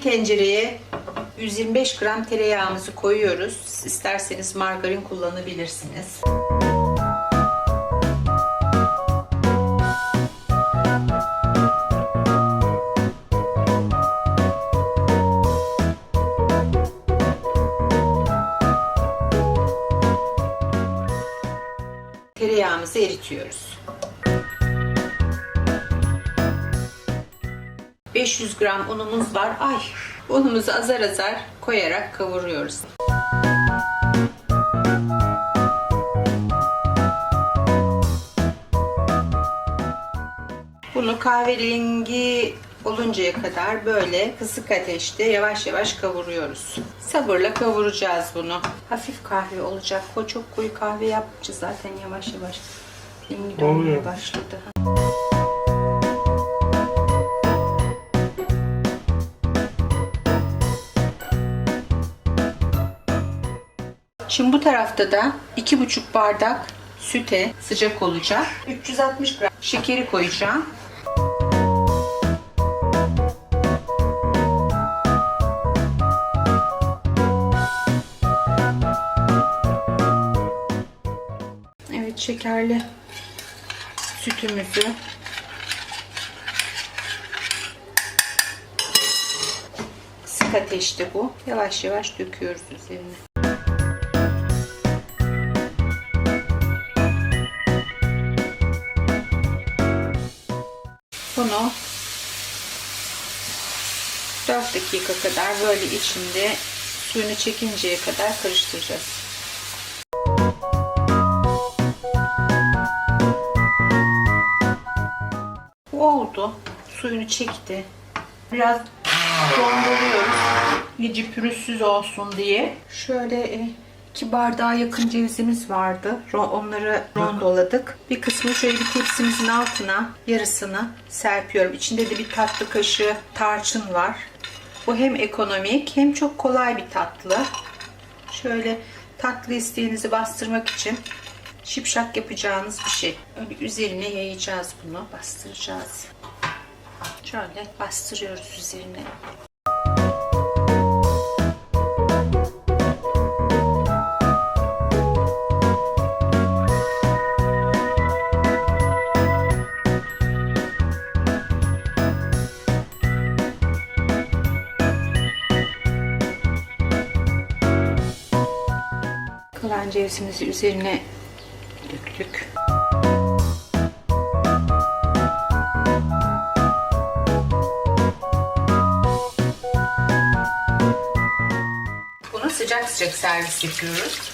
tencereye 125 gram tereyağımızı koyuyoruz. İsterseniz margarin kullanabilirsiniz. Tereyağımızı eritiyoruz. 500 gram unumuz var. Ay, unumuzu azar azar koyarak kavuruyoruz. Bunu kahverengi oluncaya kadar böyle kısık ateşte yavaş yavaş kavuruyoruz. Sabırla kavuracağız bunu. Hafif kahve olacak. O çok koyu kahve yapınca zaten yavaş yavaş rengi dönmeye Oluyor. Şimdi bu tarafta da 2,5 bardak süte sıcak olacak. 360 gram şekeri koyacağım. Evet şekerli sütümüzü ateşte bu. Yavaş yavaş döküyoruz üzerine. Bunu 4 dakika kadar böyle içinde suyunu çekinceye kadar karıştıracağız. Bu oldu. Suyunu çekti. Biraz rondalıyoruz. İyice pürüzsüz olsun diye. Şöyle e, iki bardağa yakın cevizimiz vardı. Onları rondoladık. Bir kısmını şöyle bir tepsimizin altına yarısını serpiyorum. İçinde de bir tatlı kaşığı tarçın var. Bu hem ekonomik hem çok kolay bir tatlı. Şöyle tatlı isteğinizi bastırmak için şipşak yapacağınız bir şey. Öyle üzerine yayacağız bunu, bastıracağız. Şöyle bastırıyoruz üzerine. Kalan cevizimizi üzerine döktük. Bunu sıcak sıcak servis yapıyoruz.